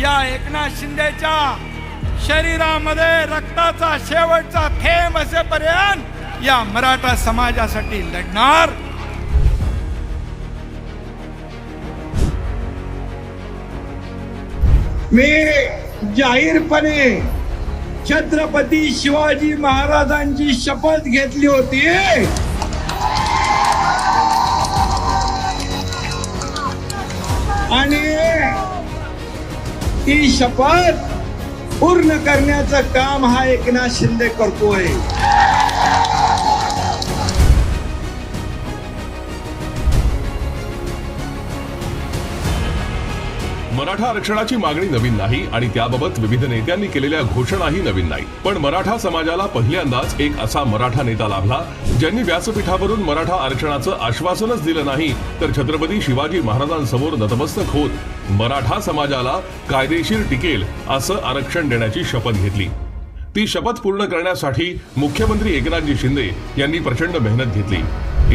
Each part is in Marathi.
या एकनाथ शिंदेच्या शरीरामध्ये रक्ताचा शेवटचा थेंब असेपर्यंत या मराठा समाजासाठी लढणार. मी जाहीरपणे छत्रपती शिवाजी महाराजांची शपथ घेतली होती. आणि ती शपथ पूर्ण करण्याचं काम हा एकनाथ शिंदे करतोय. मराठा आरक्षणाची मागणी नवीन नाही आणि त्याबाबत विविध नेत्यांनी केलेल्या घोषणाही नवीन नाही. पण मराठा समाजाला पहिल्यांदाच एक असा मराठा नेता लाभला ज्यांनी व्यासपीठावरून मराठा आरक्षणाचं आश्वासनच दिलं नाही. तर छत्रपती शिवाजी महाराजांसमोर नतमस्तक होत मराठा समाजाला कायदेशीर टिकेल असं आरक्षण देण्याची शपथ घेतली. ती शपथ पूर्ण करण्यासाठी मुख्यमंत्री एकनाथजी शिंदे यांनी प्रचंड मेहनत घेतली.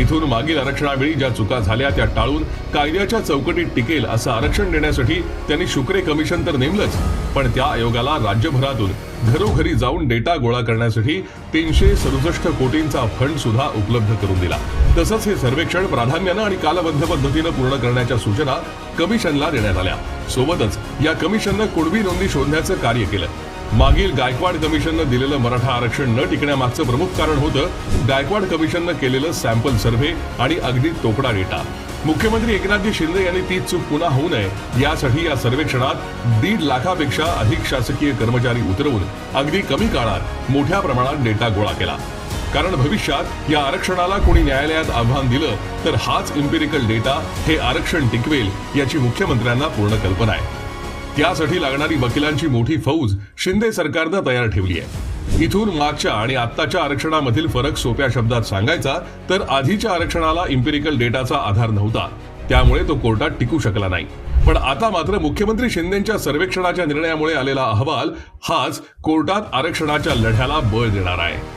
इथून मागील आरक्षणावेळी ज्या चुका झाल्या त्या टाळून कायद्याच्या चौकटीत टिकेल असं आरक्षण देण्यासाठी त्यांनी शुक्रे कमिशन तर नेमलंच पण त्या आयोगाला राज्यभरातून घरोघरी जाऊन डेटा गोळा करण्यासाठी तीनशे सदुसष्ट कोटींचा फंड सुद्धा उपलब्ध करून दिला. तसंच हे सर्वेक्षण प्राधान्यानं आणि कालबद्ध पद्धतीनं पूर्ण करण्याच्या सूचना कमिशनला देण्यात आल्या. सोबतच या कमिशननं कुणबी नोंदी शोधण्याचं कार्य केलं. मागील गायकवाड कमिशननं दिलेलं मराठा आरक्षण न टिकण्यामागचं प्रमुख कारण होतं गायकवाड कमिशननं केलेलं सॅम्पल सर्व्हे आणि अगदी तोकडा डेटा. मुख्यमंत्री एकनाथजी शिंदे यांनी ती चूक पुन्हा होऊ नये यासाठी या सर्वेक्षणात दीड लाखापेक्षा अधिक शासकीय कर्मचारी उतरवून अगदी कमी काळात मोठ्या प्रमाणात डेटा गोळा केला. कारण भविष्यात या आरक्षणाला कोणी न्यायालयात आव्हान दिलं तर हाच इम्पेरिकल डेटा हे आरक्षण टिकवेल याची मुख्यमंत्र्यांना पूर्ण कल्पना आहे. त्यासाठी लागणारी वकिलांची मोठी फौज शिंदे सरकारनं तयार ठेवली आहे. इथून मागच्या आणि आत्ताच्या आरक्षणामधील फरक सोप्या शब्दात सांगायचा तर आधीच्या आरक्षणाला इम्पेरिकल डेटाचा आधार नव्हता. त्यामुळे तो कोर्टात टिकू शकला नाही. पण आता मात्र मुख्यमंत्री शिंदेच्या सर्वेक्षणाच्या निर्णयामुळे आलेला अहवाल हाच कोर्टात आरक्षणाच्या लढ्याला बळ देणार आहे.